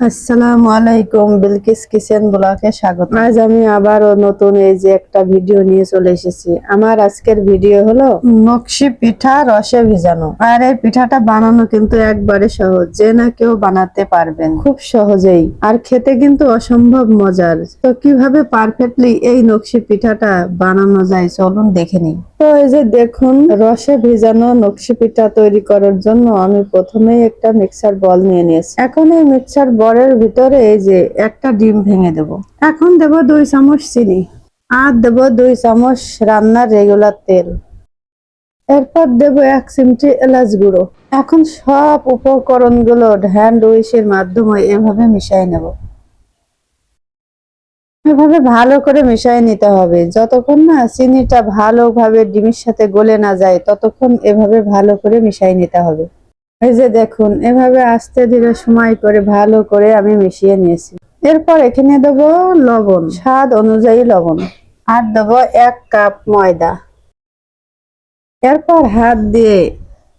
আসসালামু আলাইকুম, বিলকিস কিচেন ব্লকে স্বাগত। আজ আমি আবারও নতুন এই যে একটা ভিডিও নিয়ে চলে এসেছি। আমার আজকের ভিডিও হলো নকশি পিঠা রসে ভিজানো। আর এই পিঠাটা বানানো কিন্তু একবারে সহজ, যে না কেউ বানাতে পারবেন। খুব সহজেই, আর খেতে কিন্তু অসম্ভব মজার। তো কীভাবে পারফেক্টলি এই নকশি পিঠাটা বানানো যায় চলুন দেখে নিই। তো এই যে দেখুন, রসে ভিজানো নকশি পিঠা তৈরি করার জন্য আমি প্রথমেই একটা মিক্সার বল নিয়ে নিয়েছি। এখন এই মিক্সার বলের ভিতরে এই যে একটা ডিম ভেঙে দেব। এখন দেব দুই চামচ চিনি আর দেব দুই চামচ রান্নার রেগুলার তেল। এরপর দেব এক চিমটি এলাচ গুঁড়ো। এখন সব উপকরণগুলো হ্যান্ড উইশের মাধ্যমে এভাবে মিশিয়ে নেব। এভাবে ভালো করে মিশিয়ে নিতে হবে। যতক্ষণ না চিনিটা ভালোভাবে ডিমের সাথে গলে না যায়, ততক্ষণ এভাবে ভালো করে মিশিয়ে নিতে হবে। এই যে দেখুন, এভাবে আস্তে ধীরে সময় করে ভালো করে আমি মিশিয়ে নিয়েছি। এরপর এখানে দেব লবণ, স্বাদ অনুযায়ী লবণ, আর দেব এক কাপ ময়দা। এরপর হাত দিয়ে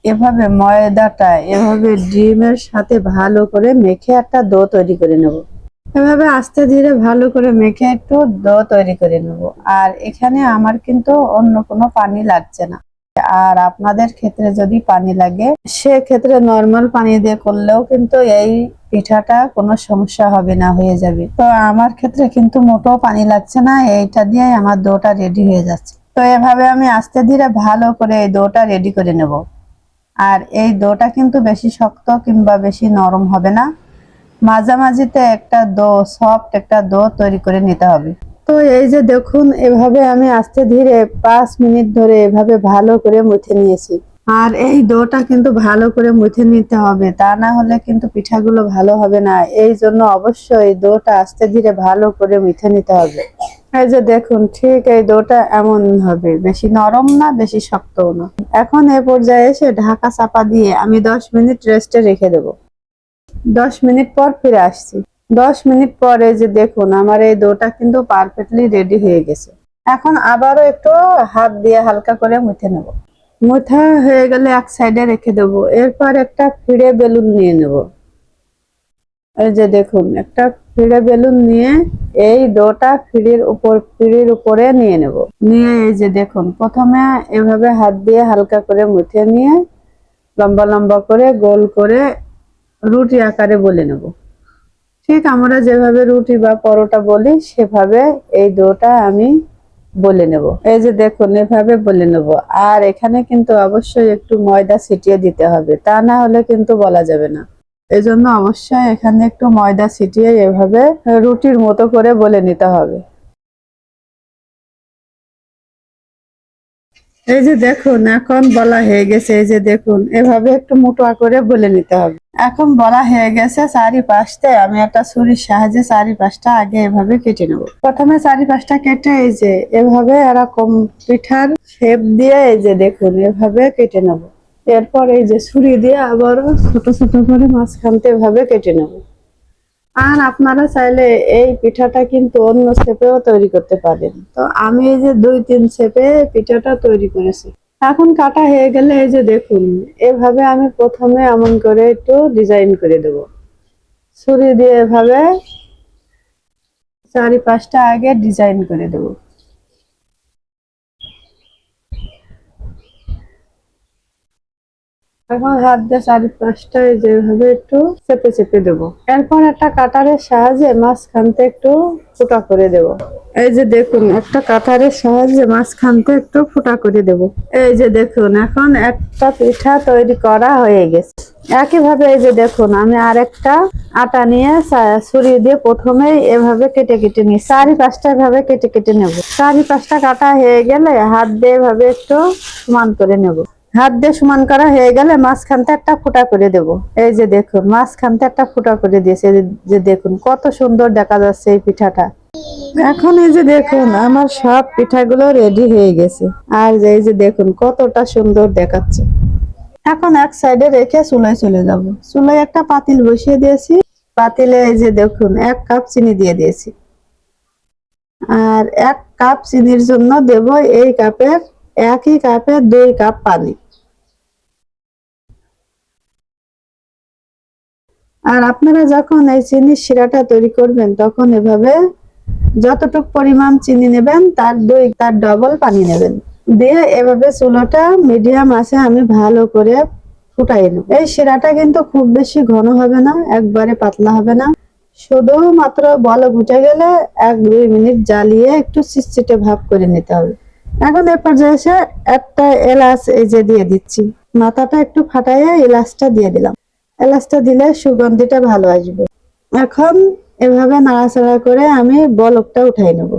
এভাবে ময়দাটা এভাবে ডিমের সাথে ভালো করে মেখে একটা দো তৈরি করে নেব। এভাবে আস্তে ধীরে ভালো করে মেখে একটু ডো তৈরি করে নেব। আর এখানে আমার কিন্তু অন্য কোনো পানি লাগছে না। আর আপনাদের ক্ষেত্রে যদি পানি লাগে, সেক্ষেত্রে নর্মাল পানি দিয়ে করলেও কিন্তু এই পিঠাটা কোনো সমস্যা হবে না, হয়ে যাবে। তো আমার ক্ষেত্রে কিন্তু মোটেও পানি লাগছে না, এইটা দিয়ে আমার দোটা রেডি হয়ে যাচ্ছে। তো এভাবে আমি আস্তে ধীরে ভালো করে এই দোটা রেডি করে নেব। আর এই দোটা কিন্তু বেশি শক্ত কিংবা বেশি নরম হবে না। মাঝামাঝিতে একটা দো সফট একটা দো তৈরি করে নিতে হবে। তো এই যে দেখুন, এভাবে আমি আস্তে ধীরে পাঁচ মিনিট ধরে এভাবে ভালো করে মুথে নিয়েছি। আর এই দোটা কিন্তু ভালো করে মুথে নিতে হবে, তা না হলে কিন্তু পিঠাগুলো ভালো হবে না। এই জন্য অবশ্যই দোটা আস্তে ধীরে ভালো করে মুথে নিতে হবে। এই যে দেখুন, ঠিক এই দোটা এমন হবে, বেশি নরম না, বেশি শক্তও না। এখন এ পর্যায়ে এসে ঢাকা চাপা দিয়ে আমি দশ মিনিট রেস্টে রেখে দেবো। দশ মিনিট পর ফিরে আসছি। দশ মিনিট পরে যে দেখুন, আমার এই ডোটা কিন্তু পারফেক্টলি রেডি হয়ে গেছে। এখন আবারও একটু হাত দিয়ে হালকা করে মুথে নেব। মুথা হয়ে গেলে এক সাইডে রেখে দেব। এরপর একটা ফিড়ে বেলুন নিয়ে নেব। এই যে দেখুন, একটা ফিড়ে বেলুন নিয়ে এই ডোটা ফিড়ির উপর, ফিড়ির উপরে নিয়ে নেব। নিয়ে এই যে দেখুন, প্রথমে এভাবে হাত দিয়ে হালকা করে মুথে নিয়ে লম্বা লম্বা করে গোল করে রুটি আকারে বলে নেব। ঠিক আমরা যেভাবে রুটি বা পরোটা বলি, সেভাবে এই ডোটা আমি বলে নেব। এই যে দেখুন, এভাবে বলে নেব। আর এখানে কিন্তু অবশ্যই একটু ময়দা ছিটিয়ে দিতে হবে, তা না হলে কিন্তু বলা যাবে না। এই জন্য অবশ্যই এখানে একটু ময়দা ছিটিয়ে এভাবে রুটির মতো করে বলে নিতে হবে। এই যে দেখুন, এখন বলা হয়ে গেছে, এই যে দেখুন, এভাবে একটু মোটা করে বলে নিতে হবে। এখন বলা হয়ে গেছে চারি পাশতে আমি একটা ছুরির সাহায্যে চারি পাশটা আগে এভাবে কেটে নেব। প্রথমে চারি পাশটা কেটে এই যে, এভাবে এরকম পিঠার শেপ দিয়ে এই যে দেখুন, এভাবে কেটে নেব। এরপর এই যে ছুরি দিয়ে আবারও ছোট ছোট করে মাঝখানতে এভাবে কেটে নেব। আর আপনারা চাইলে এই পিঠাটা কিন্তু অন্য শেপেও তৈরি করতে পারেন। তো আমি এই যে দুই, তিন শেপে পিঠাটা তৈরি করেছি। এখন কাটা হয়ে গেলে এই যে দেখুন, এভাবে আমি প্রথমে এমন করে একটু ডিজাইন করে দেব। ছুরি দিয়ে এভাবে চারি পাঁচটা আগে ডিজাইন করে দেব। এখন হাত দিয়ে চারি পাঁচটা যেভাবে একটু চেপে চেপে দেবো। এরপর একটা কাটারের সাহায্যে মাঝখানতে একটু ফুটা করে দেব। এই যে দেখুন, একটা কাটারের সাহায্যে মাঝখানতে একটু ফুটা করে দেব। এই যে দেখুন, এখন একটা পিঠা তৈরি করা হয়ে গেছে। একইভাবে এই যে দেখুন, আমি আরেকটা আটা নিয়ে ছুরি দিয়ে প্রথমে এভাবে কেটে কেটে নিই। চারি পাঁচটা এভাবে কেটে কেটে নেব। চারি পাঁচটা কাটা হয়ে গেলে হাত দিয়ে এভাবে একটু সমান করে নেব। হাত দিয়ে সমান করা হয়ে গেলে মাঝখানতে একটা ফুটা করে দেব। এই যে দেখুন মাঝখানতে একটা ফুটা করে দিয়েছে। যে- দেখুন, কত সুন্দর দেখা যাচ্ছে এই পিঠাটা। এখন এই যে দেখুন, আমার সব পিঠাগুলো রেডি হয়ে গেছে। আর এই যে দেখুন, কতটা সুন্দর দেখাচ্ছে। এখন এক সাইডে রেখে চুলায় চলে যাব। চুলায় একটা পাতিল বসিয়ে দিয়েছি। পাতিলে এই যে দেখুন, এক কাপ চিনি দিয়ে দিয়েছি। আর এক কাপ চিনির জন্য দেব এই কাপের, একই কাপে দুই কাপ পানি। আর আপনারা যখন এই চিনির শিরাটা তৈরি করবেন, তখন এভাবে যতটুক পরিমাণ চিনি নেবেন, তার দুই, তার ডবল পানি নেবেন। দিয়ে এভাবে চুলোটা মিডিয়াম আছে, আমি ভালো করে ফুটাই নেব। এই শিরাটা কিন্তু খুব বেশি ঘন হবে না, একবারে পাতলা হবে না। শুধুমাত্র বল উঠে গেলে এক দুই মিনিট জ্বালিয়ে একটু চিটচিটে ভাব করে নিতে হবে। এখন এ পর্যায়ে এসে একটা এলাচ এই যে দিয়ে দিচ্ছি। মাথাটা একটু ফাটাইয়ে এলাচটা দিয়ে দিলাম। এলাচটা দিলে সুগন্ধিটা ভালো আসবে। এখন এভাবে নাড়াচাড়া করে আমি বলকটা উঠাই নেব।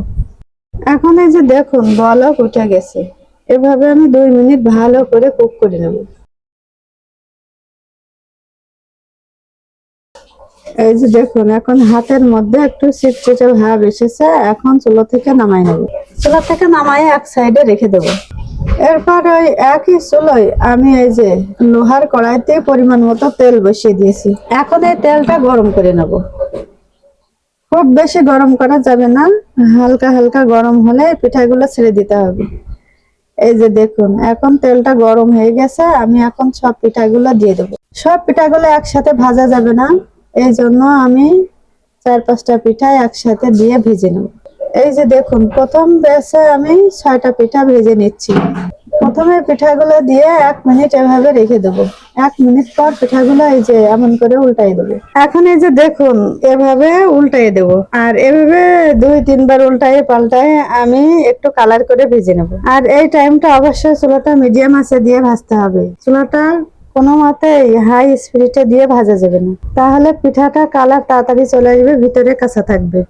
এখন এই যে দেখুন, বলক উঠে গেছে। এভাবে আমি দুই মিনিট ভালো করে কুক করে নেব। এই যে দেখুন, এখন হাতের মধ্যে একটু চিটচিটে ভাব এসেছে, এখন চুলো থেকে নামাই নেব। চুলো থেকে নামাই এক সাইডে রেখে দেব। এরপর ওই একই চুলোয় আমি এই যে লোহার কড়াইতে পরিমাণ মতো তেল বসিয়ে দিয়েছি। এখন এই তেলটা গরম করে নেব। খুব বেশি গরম করা যাবে না, হালকা হালকা গরম হলে পিঠাগুলো ছেড়ে দিতে হবে। এই যে দেখুন, এখন তেলটা গরম হয়ে গেছে, আমি এখন সব পিঠাগুলো দিয়ে দেবো। সব পিঠাগুলো একসাথে ভাজা যাবে না, এই জন্য আমি চার পাঁচটা পিঠা একসাথে দিয়ে ভেজে নেব। এই যে দেখুন, প্রথম বেসে আমি ছয়টা পিঠা ভেজে নিচ্ছি। প্রথমে পিঠাগুলো দিয়ে এক মিনিট এভাবে রেখে দেবো। এক মিনিট পর পিঠাগুলো এই যে এমন করে উল্টাই দেবো। এখন এই যে দেখুন, এভাবে উল্টাই দেবো। আর এভাবে দুই, তিনবার উল্টাই পাল্টাই আমি একটু কালার করে ভেজে নেব। আর এই টাইমটা অবশ্যই চুলাটা মিডিয়াম আছে দিয়ে ভাজতে হবে। চুলাটা কোনো মতে হাই স্পিডে দিয়ে ভাজা যাবে না। তাহলে পিঠাটা কালার তাড়াতাড়ি চলে আসবে, ভিতরে কাঁচা থাকবে।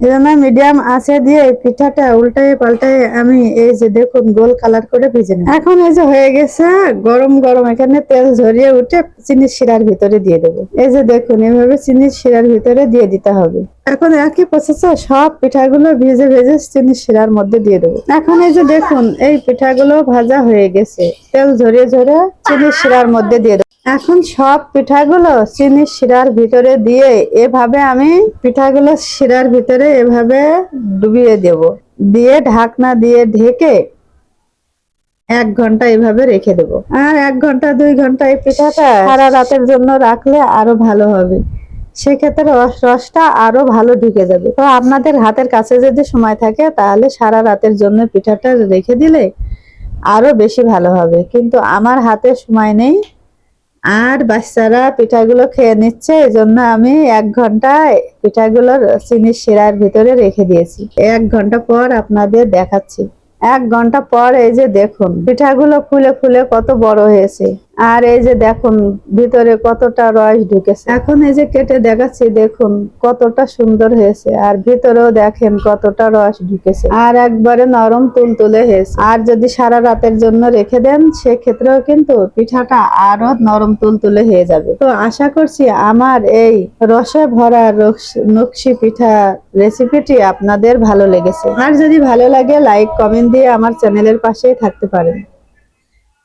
এজন্য মিডিয়াম আছে দিয়ে পিঠাটা উল্টায় পাল্টায় আমি এই যে দেখুন গোল কালার করে ভেজে নেব। এখন এই যে হয়ে গেছে, গরম গরম এখানে তেল ঝরিয়ে উঠে চিনির শিরার ভিতরে দিয়ে দেবো। এই যে দেখুন, এভাবে চিনির শিরার ভিতরে দিয়ে দিতে হবে। এখন একই প্রসেসে সব পিঠাগুলো ভেজে ভেজে চিনির শিরার মধ্যে দিয়ে দেবো। এখন এই যে দেখুন, এই পিঠাগুলো ভাজা হয়ে গেছে। তেল ঝরিয়ে ঝরে চিনির শিরার মধ্যে দিয়ে এখন সব পিঠাগুলো চিনির শিরার ভিতরে দিয়ে এভাবে আমি পিঠাগুলো শিরার ভিতরে এভাবে ডুবিয়ে দেব। দিয়ে ঢাকনা দিয়ে ঢেকে এক ঘণ্টা এভাবে রেখে দেব। আর এক ঘণ্টা, দুই ঘণ্টা এই পিঠাটা সারা রাতের জন্য রাখলে আরও ভালো হবে। সেক্ষেত্রে রস, রসটা আরও ভালো ঢুকে যাবে। তো আপনাদের হাতের কাছে যদি সময় থাকে, তাহলে সারা রাতের জন্য পিঠাটা রেখে দিলে আরও বেশি ভালো হবে। কিন্তু আমার হাতে সময় নেই। আর বাচ্চারা পিঠাগুলো খেয়ে নিচ্ছে এই জন্য আমি এক ঘণ্টা পিঠাগুলোর চিনির শিরার ভিতরে রেখে দিয়েছি। এক ঘণ্টা পর আপনাদের দেখাচ্ছি। এক ঘণ্টা পর এই যে দেখুন, পিঠাগুলো ফুলে ফুলে কত বড় হয়েছে। আর এই যে দেখুন, ভিতরে কতটা রস ঢুকেছে। এখন এই যে কেটে দেখাচ্ছি, দেখুন, কতটা সুন্দর হয়েছে। আর ভিতরেও দেখেন কতটা রস ঢুকেছে। আর একবারে নরম তুলতুলে হয়েছে। আর যদি সারা রাতের জন্য রেখে দেন, সেক্ষেত্রেও কিন্তু পিঠাটা আরও নরম তুলতুলে হয়ে যাবে। তো আশা করছি আমার এই রসে ভরা নকশি পিঠা রেসিপিটি আপনাদের ভালো লেগেছে। আর যদি ভালো লাগে, লাইক, কমেন্ট দিয়ে আমার চ্যানেলের পাশেই থাকতে পারেন।